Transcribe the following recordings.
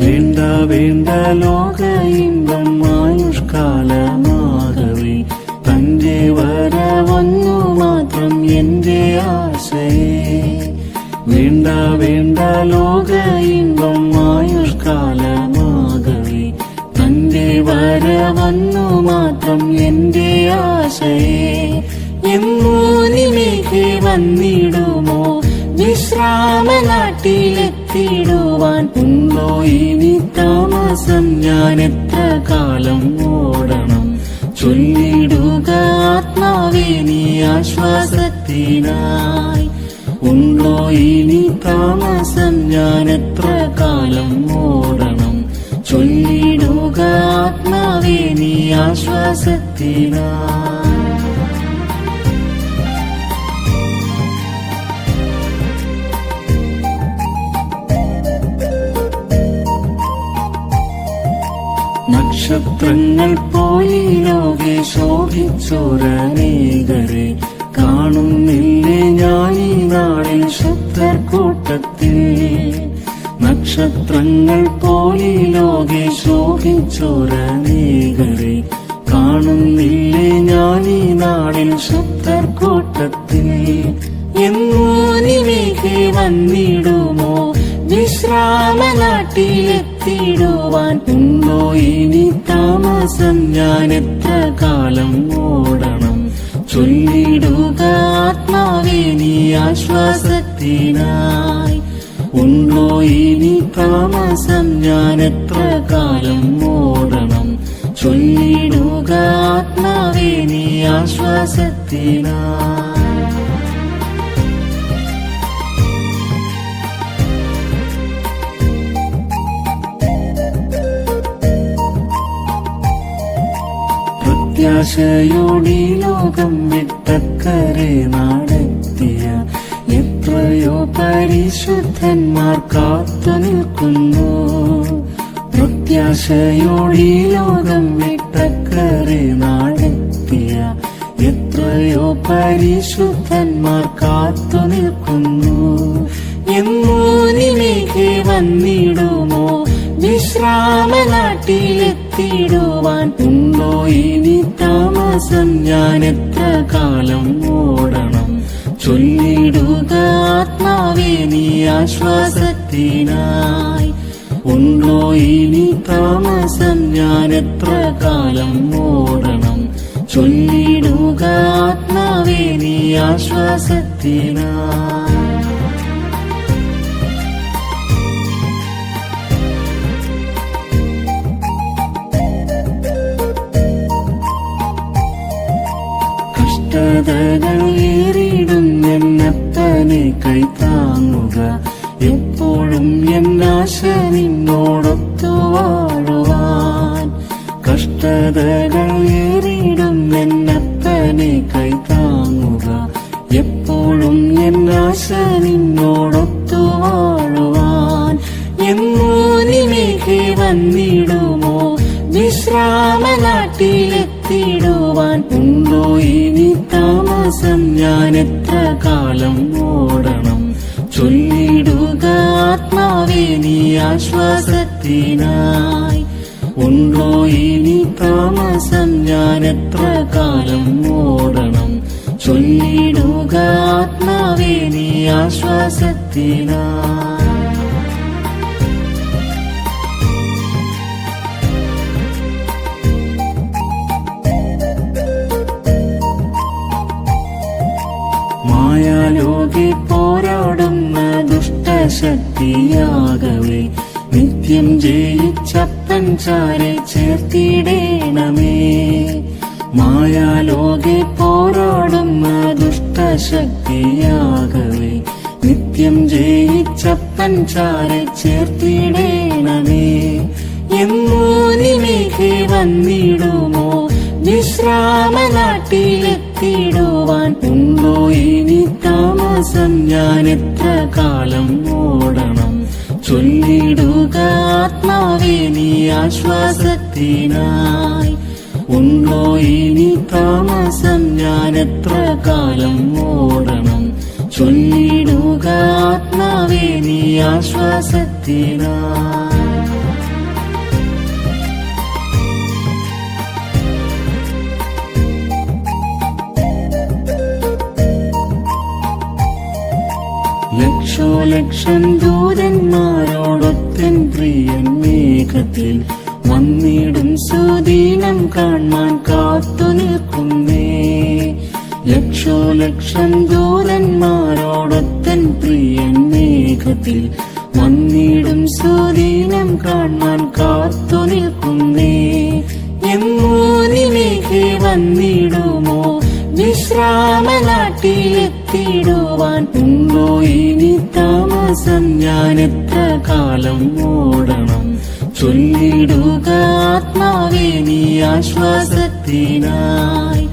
വേണ്ട വേണ്ട ലോക ഇമ്പം ആയുഷ്കാലമാകവേ. തന്റെ വരവന്നു മാത്രം എന്റെ ആശയേ വേണ്ട വേണ്ട ലോക ഇമ്പം ആയുഷ്കാലമാകവേ. തന്റെ വരവന്നു മാത്രം എന്റെ ആശയേ എന്നോ നിമേഘെ വന്നിടുമോ? വിശ്രാമ നാട്ടിലെത്തിടുവാൻ ഉണ്ടോ ഇനി താമസം ഞാൻ എത്ര കാലം ഓടണം? ചൊല്ലിടുക ആത്മാവേ നീ ആശ്വാസത്തിനായി. ഉണ്ടോ ഇനി താമസം ഞാൻ എത്ര കാലം ഓടണം? ചൊല്ലിടുക ആത്മാവേ ആശ്വാസത്തിനായി. നക്ഷത്രങ്ങൾ പോലെ ലോകെ ശോഭിച്ചോരനേകരെ. കാണുന്നില്ലേ ഞാൻ ഈ നാളിൽ ശുദ്ധർ നക്ഷത്രങ്ങൾ പോലെ ലോകെ ശോഭിച്ചോരനേകരെ. കാണുന്നില്ലേ ഞാൻ ഈ നാളിൽ ശുദ്ധർ എന്നോ നിമേഘെ വന്നിടുമോ? വിശ്രാമ നാട്ടിലെത്തിടുവാൻ ഉണ്ടോ ഇനി താമസം? ഞാൻ എത്ര കാലം ഓടണം? ചൊല്ലിടുക ആത്മാവേ നീ ആശ്വാസത്തിനായി. ഉണ്ടോ ഇനി താമസം? ഞാൻ എത്ര കാലം ഓടണം? ചൊല്ലിടുക ആത്മാവേ നീ ആശ്വാസത്തിനായി. പ്രത്യാശയോടി ലോകം വിട്ടക്കരെ നാടെത്തിയ എത്രയോ പരിശുദ്ധന്മാർ കാത്തു നിൽക്കുന്നു. പ്രത്യാശയോടി ലോകം വിട്ടക്കരെ നാടെത്തിയ എത്രയോ പരിശുദ്ധന്മാർ കാത്തു നിൽക്കുന്നു. എന്നോ നിലേക്ക് വന്നിടുമോ വിശ്രാമ നാട്ടിലെത്തിടുവാൻ ഉണ്ടോ ഇനി താമസം? ഞാൻ എത്ര കാലം ഓടണം? ചൊല്ലിടുക ആത്മാവേ നീ ആശ്വാസത്തിനായി. ഉണ്ടോ ഇനി താമസം? ഞാൻ എത്ര കാലം ഓടണം? ചൊല്ലിടുക ആത്മാവേ നീ ആശ്വാസത്തിനായി. കഷ്ടതകൾ ഏറിയിടും എന്നെത്തനെ കൈത്താങ്ങുക എപ്പോഴും എന്നാശ നിന്നോടൊത്തു വാഴുവാൻ. കഷ്ടതകൾ ഏറിയിടും എന്നെത്തനെ കൈത്താങ്ങുക എപ്പോഴും എന്നാശ നിന്നോടൊത്തു വാഴുവാൻ. എന്നോ നിമേഘെ വന്നിടുമോ? വിശ്രാമനാട്ടിലെത്തിടുവാൻ ഉണ്ടോ ഇനി താമസം ഞാൻ എത്ര കാലം ഓടണം? ചൊല്ലിടുക ആത്മാവേ നീ ആശ്വാസത്തിനായി. ഉണ്ടോ ഇനി താമസം? ഞാൻ എത്ര കാലം ഓടണം? ചൊല്ലിടുക ആത്മാവേ നീ ആശ്വാസത്തിനായി. മായാലോകെ പോരാടുന്ന ദുഷ്ടശക്തിയാകവേ നിത്യം ജയിച്ചപ്പൻ ചാരെ ചേർത്തിടേണമേ. മായാലോകെ പോരാടുന്ന ദുഷ്ടശക്തിയാകവേ നിത്യം ജയിച്ചപ്പൻ ചാരെ ചേർത്തിടേണമേ. എന്നോ നിമേഘെ വന്നിടുമോ വിശ്രാമ നാട്ടിലെത്തിടുവാൻ ഉണ്ടോ ഇനി താമസം? ഞാൻ എത്ര കാലം ഓടണം? ചൊല്ലിടുക ആത്മാവേ നീ ആശ്വാസത്തിനായി. ഉണ്ടോ ഇനി താമസം? ഞാൻ എത്ര കാലം ഓടണം? ചൊല്ലിടുക ആത്മാവേ ആശ്വാസത്തിനായി. ലക്ഷം ദൂതന്മാരോടൊത്തൻ പ്രിയൻ മേഘത്തിൽ വന്നിടും സുദീനം കാണാൻ കാത്തു നിൽക്കുന്നേ. ലക്ഷോ ലക്ഷം ദൂതന്മാരോടൊത്തൻ പ്രിയൻ മേഘത്തിൽ വന്നിടും സുദീനം കാണാൻ കാത്തു നിൽക്കുന്നേ. എമ്മൂനിലേക്ക് വന്നിടുമോ? വിശ്രാമനാട്ടിലെത്തിടുവാൻ എത്ര കാലം ഓടണം? ചൊല്ലിടുക ആത്മാവേ നീ ആശ്വാസത്തിനായി.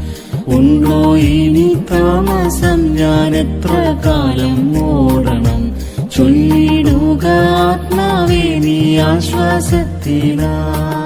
ഉണ്ടോ ഇനി താമസം? ഞാൻ എത്ര കാലം ഓടണം? ചൊല്ലിടുക ആത്മാവേ നീ ആശ്വാസത്തിനായി.